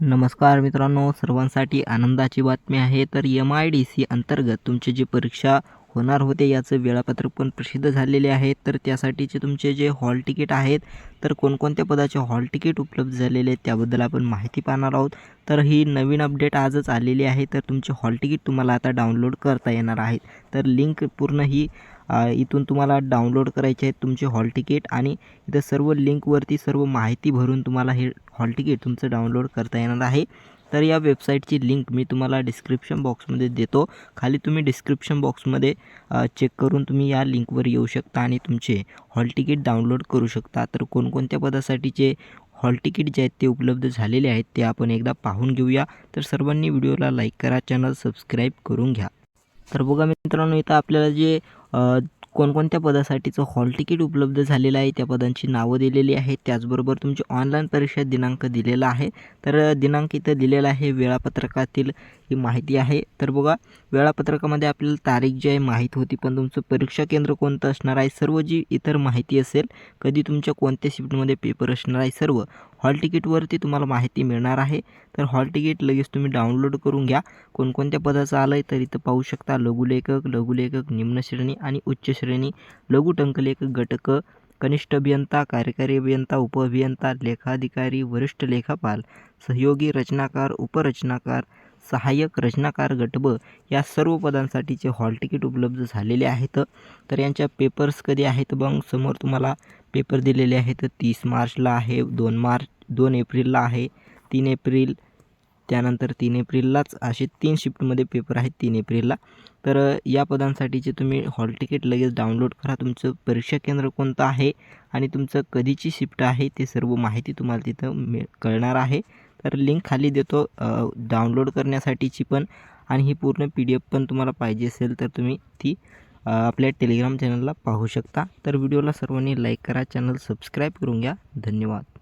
नमस्कार मित्रांनो सर्वांसाठी आनंदाची बातमी आहे. तर एम आय डी सी अंतर्गत तुमची जी परीक्षा होणार होते याचं वेळापत्रक पण प्रसिद्ध झालेले आहे. तर त्यासाठीचे तुमचे जे हॉल तिकीट आहेत तर कोणकोणत्या पदाचे हॉल तिकीट उपलब्ध झालेले आहेत त्याबद्दल आपण माहिती पाहणार आहोत. तर ही नवीन अपडेट आजच आलेली आहे. तर तुमचे हॉल तिकीट तुम्हाला आता डाउनलोड करता येणार आहेत. तर लिंक पूर्ण ही इथून तुम्हाला डाउनलोड करायचे आहेत तुमचे हॉल तिकीट आणि इथं सर्व लिंकवरती सर्व माहिती भरून तुम्हाला हे हॉल तिकीट तुमचं डाउनलोड करता येणार आहे. तर या वेबसाईटची लिंक मी तुम्हाला डिस्क्रिप्शन बॉक्समध्ये देतो. खाली तुम्ही डिस्क्रिप्शन बॉक्समध्ये चेक करून तुम्ही या लिंकवर येऊ शकता आणि तुमचे हॉल तिकीट डाउनलोड करू शकता. तर कोणकोणत्या पदासाठीचे हॉल तिकीट जे आहेत ते उपलब्ध झालेले आहेत ते आपण एकदा पाहून घेऊया. तर सर्वांनी व्हिडिओला लाईक करा चॅनल सबस्क्राईब करून घ्या. तर बघा मित्रांनो इथं आपल्याला जे कोणकोणत्या पदासाठीचं हॉल तिकीट उपलब्ध झालेलं आहे त्या पदांची नावं दिलेली आहेत. त्याचबरोबर तुमची ऑनलाईन परीक्षा दिनांक दिलेला आहे. तर दिनांक इथं दिलेला आहे वेळापत्रकातील ही माहिती आहे. तर बघा वेळापत्रकामध्ये आपल्याला तारीख जी आहे माहीत होती पण तुमचं परीक्षा केंद्र कोणतं असणार आहे? सर्व जी इतर माहिती असेल कधी तुमच्या कोणत्या शिफ्टमध्ये पेपर असणार आहे सर्व हॉल तिकीटवरती तुम्हाला माहिती मिळणार आहे. तर हॉल तिकीट लगेच तुम्ही डाउनलोड करून घ्या. कोणकोणत्या पदाचं आलं आहे तर इथं पाहू शकता. लघुलेखक लघुलेखक निम्न श्रेणी आणि उच्च श्रेणी. श्रेणी लघुटंकलेख गटक कनिष्ठ अभियंता कार्यकारी अभियंता उपअभियंता लेखाधिकारी वरिष्ठ लेखापाल सहयोगी रचनाकार उपरचनाकार सहाय्यक रचनाकार गटब या सर्व पदांसाठीचे हॉल तिकीट उपलब्ध झालेले आहेत. तर यांच्या पेपर्स कधी आहेत मग समोर तुम्हाला पेपर दिलेले आहेत. तीस मार्चला आहे दोन मार्च दोन एप्रिलला आहे तीन एप्रिल त्यानंतर तीन एप्रिललाच असे तीन शिफ्टमध्ये पेपर आहेत तीन एप्रिलला. तर या पदांसाठीचे तुम्ही हॉल तिकीट लगेच डाउनलोड करा. तुमचं परीक्षा केंद्र कोणतं आहे आणि तुमचं कधीची शिफ्ट आहे ते सर्व माहिती तुम्हाला तिथं मिळ कळणार आहे. तर लिंक खाली देतो डाउनलोड करण्यासाठीची पण आणि ही पूर्ण पी डी एफ पण तुम्हाला पाहिजे असेल तर तुम्ही ती आपल्या टेलिग्राम चॅनलला पाहू शकता. तर व्हिडिओला सर्वांनी लाईक करा चॅनल सबस्क्राईब करून घ्या. धन्यवाद.